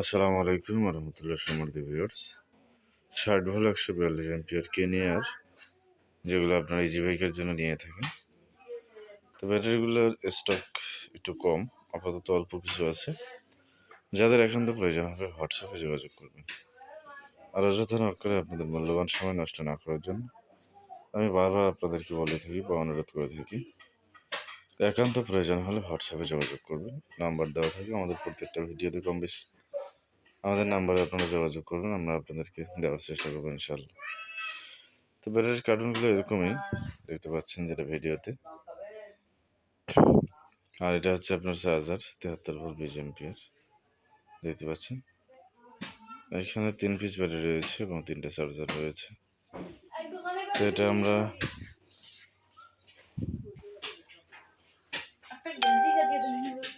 আসসালামু আলাইকুম রহমতুল্লাহ সমর্দি ভিউয়ার্স ষাট ভালো একশো বিয়াল্লিশ এমপিয়ার কেনিয়ার যেগুলো আপনার ইজি বাইকের জন্য নিয়ে থাকেন। তো ব্যাটারিগুলোর স্টক একটু কম, আপাতত অল্প কিছু আছে। যাদের একান্ত প্রয়োজন হবে হোয়াটসঅ্যাপে যোগাযোগ করবেন। আর অযথা নক করে আপনাদের মূল্যবান সময় নষ্ট না করার জন্য আমি বারবার আপনাদেরকে বলে থাকি বা অনুরোধ করে থাকি, একান্ত প্রয়োজন হলে হোয়াটসঅ্যাপে যোগাযোগ করবেন। নাম্বার দেওয়া থাকে আমাদের প্রত্যেকটা ভিডিওতে কম বেশি। আমাদের নাম্বারে আপনারা যোগাযোগ করবেন আমরা আপনাদেরকে দেওয়ার চেষ্টা করব ইনশাল্লাহ তো ব্যাটারির কার্টুনগুলো এরকমই দেখতে পাচ্ছেন যেটা ভিডিওতে। আর এটা হচ্ছে আপনার চার্জার, তেহাত্তর ভোল্ট বিশ এমপিয়ার দেখতে পাচ্ছেন? এখানে তিন পিস ব্যাটারি রয়েছে এবং তিনটে চার্জার রয়েছে। তো এটা আমরা একটা